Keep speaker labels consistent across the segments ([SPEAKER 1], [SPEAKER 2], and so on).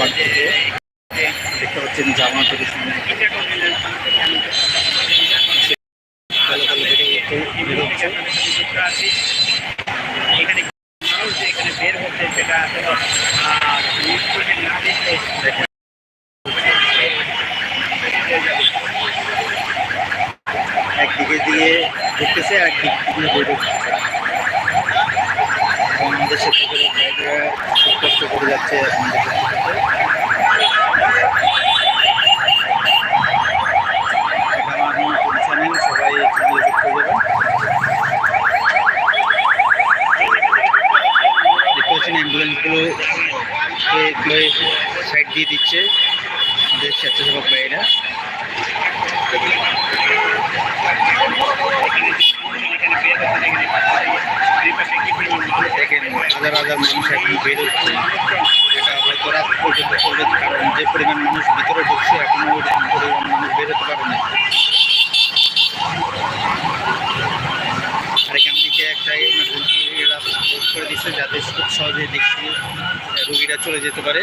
[SPEAKER 1] জামাত থেকে দেখতে পাচ্ছেন কালো বেরো
[SPEAKER 2] এখানে বের হচ্ছে
[SPEAKER 1] একদিকে দিয়ে ঢুকতেছে একদিক দিয়ে বেরোচ্ছে এবং আমাদের ভাইরা খুব কষ্ট করে যাচ্ছে আমাদের এটা আমার নতুন চ্যানেল সবাই চ্যানেলে যুক্ত হয়ে যাবেন দেখতে পাচ্ছেন অ্যাম্বুলেন্সগুলো সাইড দিয়ে দিচ্ছে আমাদের স্বেচ্ছাসেবক ভাইয়েরা দেখেন, হাজার হাজার মানুষ এখন বের হচ্ছে। এটা হয়তো পর্যন্ত কারণ যে পরিমাণ মানুষ ভিতরে ঢুকছে, এখনও ওরকম পরিমাণ মানুষ বের হতে পারে না। আর এখান থেকে একটা রাস্তা close করে দিচ্ছে যাতে খুব সহজে দেখছি রুগীরা চলে যেতে পারে।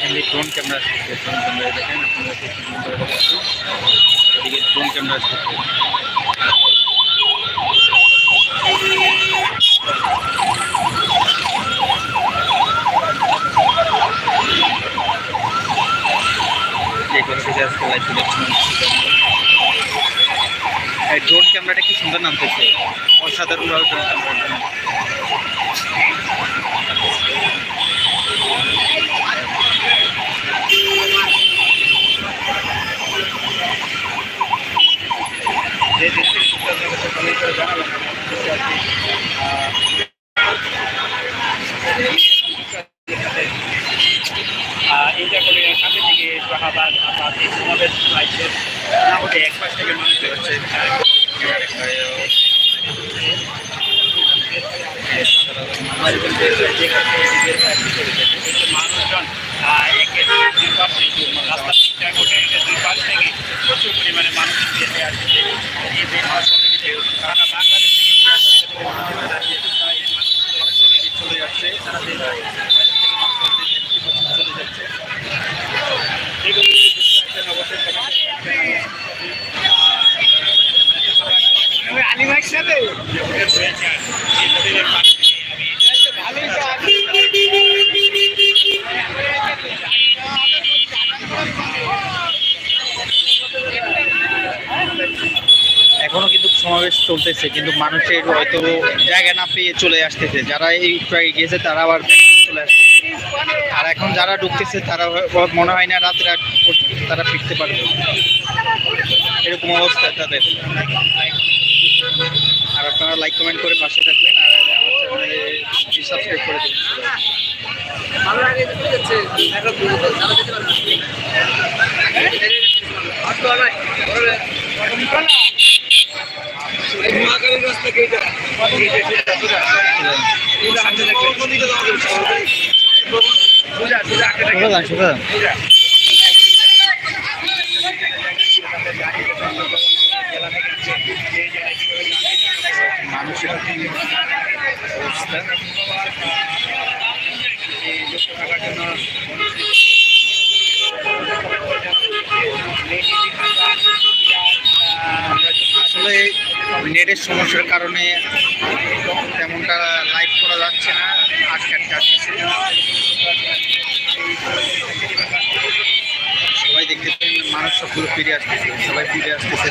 [SPEAKER 1] এখান থেকে ড্রোন ক্যামেরা আসছে ড্রোন ক্যামেরা দেখেন, আপনারা কি সুন্দর করে দেখাচ্ছি এদিকে ড্রোন ক্যামেরা দেখছেন? ড্রোন ক্যামেরাটা কি সুন্দর নামতেছে? অসাধারণভাবে ড্রোন ক্যামেরাটা
[SPEAKER 2] যে থেকে সুবিধা জগতে কমেন্ট করে জানাবেন ইন্ডিয়া কলেজের সামনে থেকে শাহাবাদ আবাদ এই সমাবেশ লাগছে মোটামুটি এক পাশ থেকে মানুষ হচ্ছে মানুষজন রাস্তা দুই পাশ থেকে প্রচুর পরিমাণে মানুষ সারা বাংলাদেশ চলে যাচ্ছে তারা চলে যাচ্ছে এগুলো যদি বুঝতে পারছেন অবশ্যই আলী ভাই সাথে?
[SPEAKER 1] এখনও কিন্তু সমাবেশ চলতেছে, কিন্তু মানুষের হয়তো জায়গা না পেয়ে চলে আসতেছে। যারা এই ট্রাকে গিয়েছে, তারা আবার চলে আসতেছে। আর এখন যারা ঢুকতেছে, তারা মনে হয় না রাত্রে তারা ফিরতে পারবে। এরকম অবস্থা তাদের। আর আপনারা লাইক কমেন্ট করে পাশে থাকবেন, আর আমার চ্যানেলে সাবস্ক্রাইব করে দেবেন।
[SPEAKER 2] ভালো লাগে যাচ্ছে এখন
[SPEAKER 1] আসলে নেটের সমস্যার কারণে তেমনটা লাইভ করা যাচ্ছে না আটকে আটকে আসতেছে সবাই দেখতে পেলেন মানুষ সবগুলো ফিরে আসতেছে, সবাই ফিরে আসতেছে।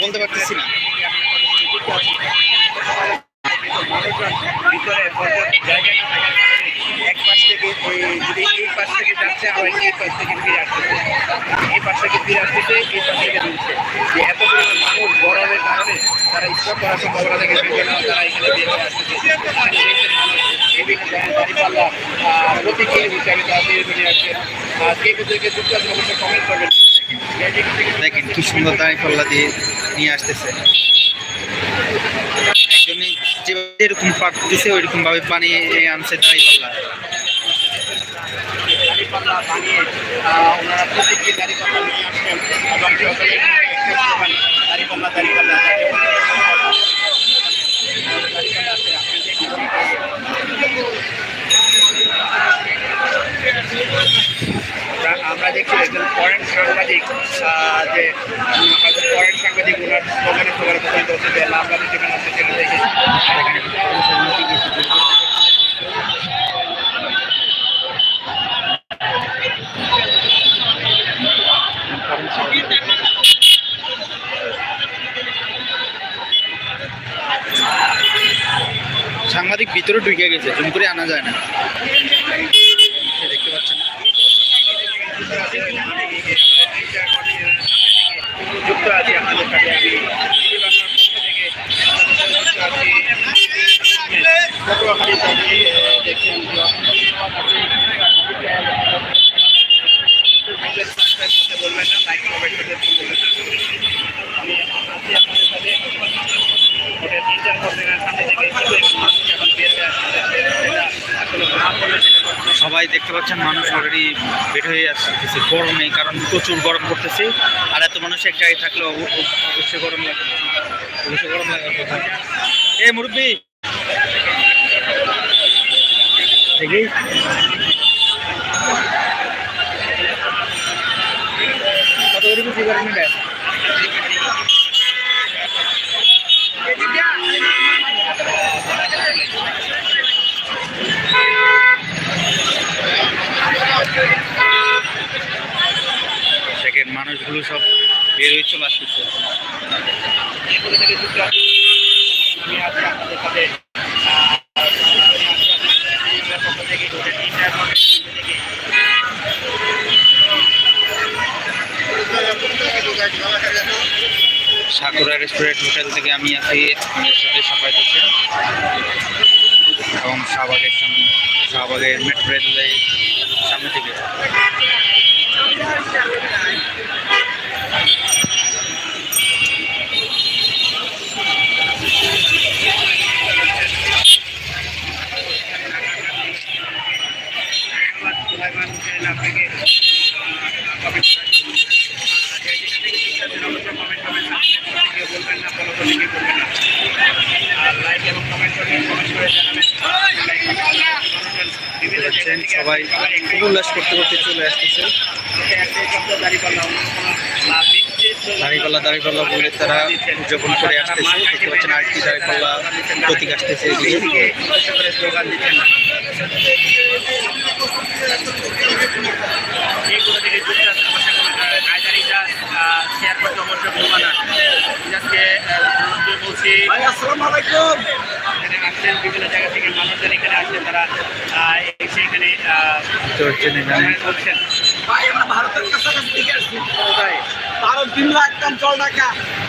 [SPEAKER 1] বলতে পারতেছি না
[SPEAKER 2] ভিতরে পর্যাপ্ত জায়গা না থাকার কারণে এক পাশ থেকে এই যদি এই পাশ থেকে যাচ্ছে, আবার এই পাশ থেকে ফিরে আসতেছে। এই পাশ থেকে ফিরে আসতেছে, এই পাশ থেকে ঢুকছে যে এত পরিমাণ মানুষ গরমের কারণে তারা স্টপ করার সম্ভাবনা থেকে তারা এখানে বের আসতেছে। দাঁড়িপাল্লা
[SPEAKER 1] দেখেন কি সুন্দর দাঁড়ি পাল্লা দিয়ে নিয়ে আসতেছে। একজনই যেভাবে এরকম পাঠতেছে ওইরকম ভাবে বানিয়ে আনছে দাঁড়ি
[SPEAKER 2] দাড়িপাল্লা বানিয়ে ওনারা প্রত্যেকটি দাড়িপাল্লা নিয়ে আসছেন এবং দাড়িপাল্লা আছে, আপনি দেখুন। আমরা- আমরা দেখছি একজন ফরেন সাংবাদিক যে হয়তো ফরেন সাংবাদিক ওনার স্লোগানে স্লোগানে প্রচারিত হচ্ছে যে বাংলাদেশ যেখানে আছে সেখানে দেখে
[SPEAKER 1] ভিতরে ঢুকে গেছে জুম করে আনা যায় না এই দেখতে পাচ্ছেন
[SPEAKER 2] যুক্ত আছি আপনাদের সাথে আমি টিভি বাংলার পক্ষ থেকে আপনাদের সাথে যুক্ত আছি পটুয়াখালী থেকে আহ, দেখছেন যে সাবস্ক্রাইব করতে বলবেন না লাইক কমেন্ট করতে বলবেন না আমি আছি আপনাদের সাথে ওটা তিন চার বছরের সামনে থেকে কিন্তু এখন মানুষ এখন বের হয়ে আসছে এটা আসলে না করলে সেটা কখনো
[SPEAKER 1] সবাই দেখতে পাচ্ছেন মানুষ অলরেডি বের হয়ে আসতেছে গরমে কারণ প্রচুর গরম করতেছে আর এত মানুষ এক জায়গায় থাকলে অব- অব- অবশ্যই গরম লাগে অবশ্যই গরম লাগার কথা। এ মুরব্বী! দেখি কত করে বিক্রি করেন এটা দেখেন মানুষগুলো সব বের হয়ে চলে আসতেছে
[SPEAKER 2] এগুলো আমি আজকে আপনাদের
[SPEAKER 1] সাকুরা রেস্টুরেন্ট হোটেল থেকে আমি আছি, আপনাদের সাথে সবাই হচ্ছে এবং শাহবাগের সামনে, শাহবাগের মেট্রো রেলের সামনে থেকে। সবাই উল্লাস করতে করতে চলে আসতেছে।
[SPEAKER 2] দাঁড়িপাল্লা
[SPEAKER 1] দাঁড়িপাল্লা বলে তারা উদযাপন করে আসতেছে। দেখতে পাচ্ছেন আরেকটি দাঁড়িপাল্লা প্রতীক আসতেছে
[SPEAKER 2] শেয়ার করতে অবশ্যই না ইজাজকে বলছি এখানে আসছেন বিভিন্ন জায়গা থেকে মানুষজন এখানে আসছেন তারা এসে এখানে করছেন।
[SPEAKER 3] ভাই আমরা ভারতের কাছাকাছি থেকে আসছি। ভারত বিমলা একদম জল ঢাকা।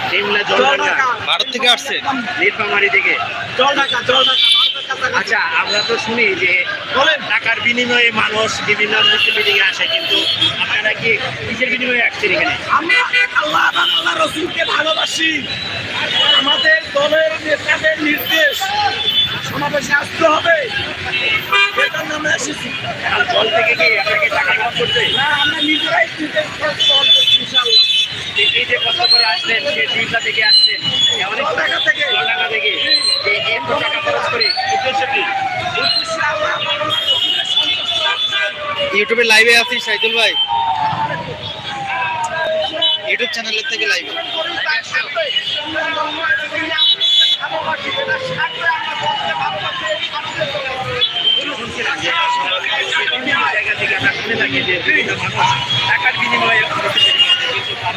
[SPEAKER 2] সিমলা
[SPEAKER 3] জল ঢাকা।
[SPEAKER 1] ভারত থেকে আসছে?
[SPEAKER 2] নীলফামারী থেকে।
[SPEAKER 3] জল ঢাকা জল ঢাকা
[SPEAKER 2] আচ্ছা আমরা তো শুনি যে
[SPEAKER 3] বলেন।
[SPEAKER 2] টাকার বিনিময়ে মানুষ বিভিন্ন মিটিং এ আসে কিন্তু আপনারা কি কিসের বিনিময়ে আসছেন এখানে?
[SPEAKER 3] আমরা আল্লাহ আল্লাহ রসুলকে ভালোবাসি। আমাদের দলের নেতাদের নির্দেশ সমাবেশে আসতে হবে। এটার নামে এসেছি।
[SPEAKER 2] দল থেকে কি আপনাকে টাকা খরচ করছে?
[SPEAKER 3] না আমরা নিজেরাই নিজের খরচ করছি ইনশাআল্লাহ।
[SPEAKER 2] এই যে কষ্ট করে আসছেন যে দিনটা থেকে আসছেন অনেক
[SPEAKER 3] থেকে।
[SPEAKER 2] থেকে। এত টাকা খরচ করে উদ্দেশ্য কি?
[SPEAKER 3] উদ্দেশ্যে
[SPEAKER 1] ইউটিউবে লাইভে আছি সাইদুল ভাই। ইউটিউব চ্যানেলের থেকে লাইভে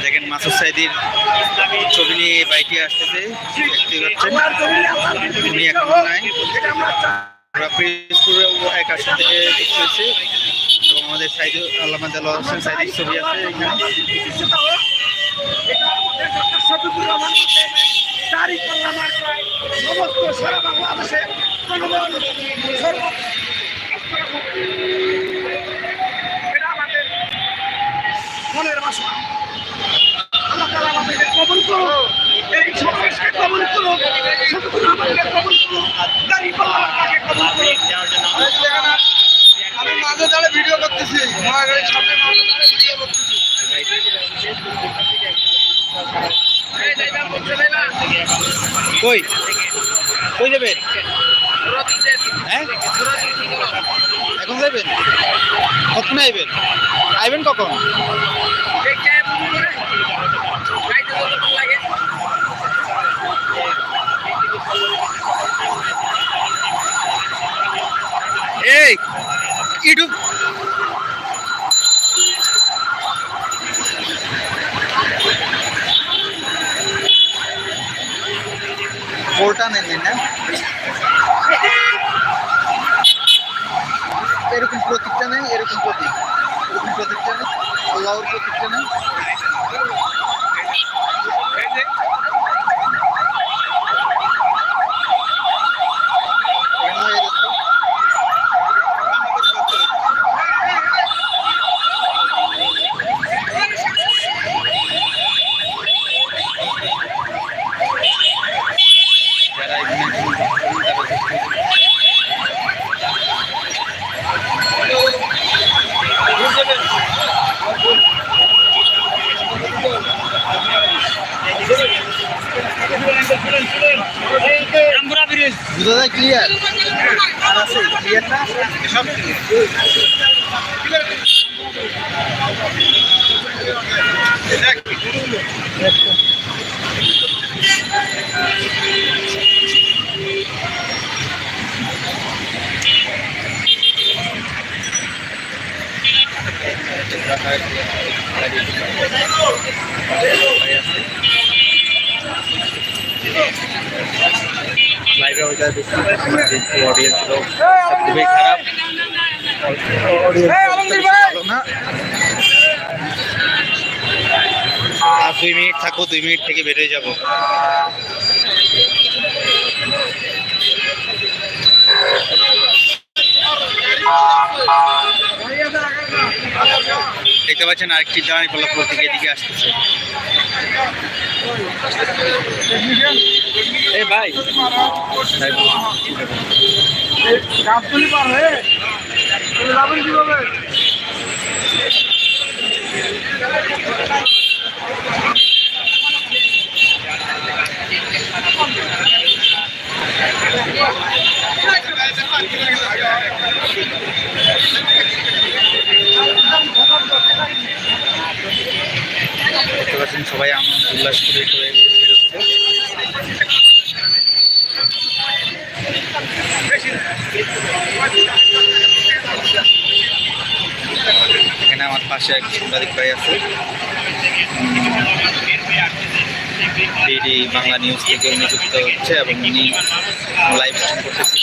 [SPEAKER 1] দেখেন মাসুদ সাইদির ছবি নিয়ে বাইকে আসতেছে উনি এখন নাই।
[SPEAKER 3] আমরা
[SPEAKER 1] এক আসন থেকে দেখতে এবং আমাদের সাইদ আল্লাহ হোসেন সাইদির ছবি আছে এখানে।
[SPEAKER 3] শফিকুর রহমান তারিক আল্লাহ মার্কায় সমস্ত সারা বাংলাদেশে আমাদের মনের বাসনা। আল্লাহ তাআলা আমাদেরকে কবুল করুন এই সমাবেশকে কবুল রহমানকে কবুল মার্কাকে কবুল করুন
[SPEAKER 2] দেওয়ার জন্য
[SPEAKER 3] আমি মাঝে দাঁড়িয়ে ভিডিও করতেছি আমার গাড়ির সামনে মাঝে দাঁড়িয়ে ভিডিও করতেছি
[SPEAKER 1] কই? কই যাবেন? হ্যাঁ? এখন কখন আইবেন? আইবেন কখন? कोल्हापूरचं शिक्षण आहे বুঝা যায় ক্লিয়ার আর আছে ক্লিয়ার না সব লাইভে ওইটা বেশি অডিয়েন্স খুবই খারাপ। না আর দুই মিনিট থাকো দুই মিনিট থেকে বেরিয়ে যাব। দেখতে পাচ্ছেন আরেকটি দাঁড়ি পল্লবপুর থেকে এদিকে আসতেছে। ভাই। দেখতে পাচ্ছেন সবাই আনন্দ উল্লাস করে করে এখানে আমার পাশে এক সাংবাদিক ভাই আছে। ডিডি বাংলা নিউজ থেকে উনি হচ্ছে এবং উনি লাইভ স্ট্রিম করতেছেন।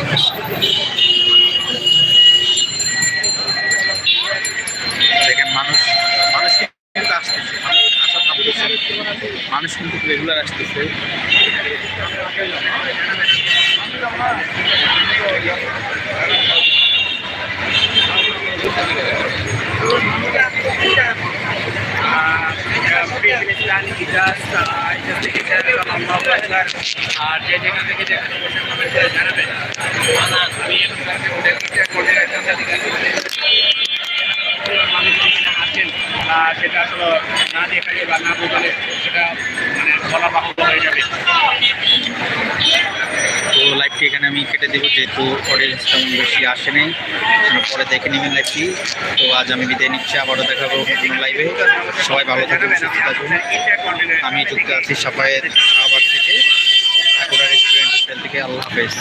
[SPEAKER 1] রেগুলার আসতেছে।
[SPEAKER 2] আর যে যেখান থেকে যেখানে বসে জানাবেন আমি মানুষ সেটা আসলে না দেখালে বা না বোঝালে সেটা
[SPEAKER 1] তো লাইভটি এখানে আমি কেটে দেবো, যেহেতু অডিয়েন্স তেমন বেশি আসেনি পরে দেখে নেবেন লাইভটি তো আজ আমি বিদায় নিচ্ছি, আবারও দেখাবো লাইভে সবাই ভালো থাকবে আমি যুক্ত আছি সাফায়ের শাহবাগ থেকে ঠাকুরা রেস্টুরেন্ট হোটেল থেকে। আল্লাহ হাফেজ।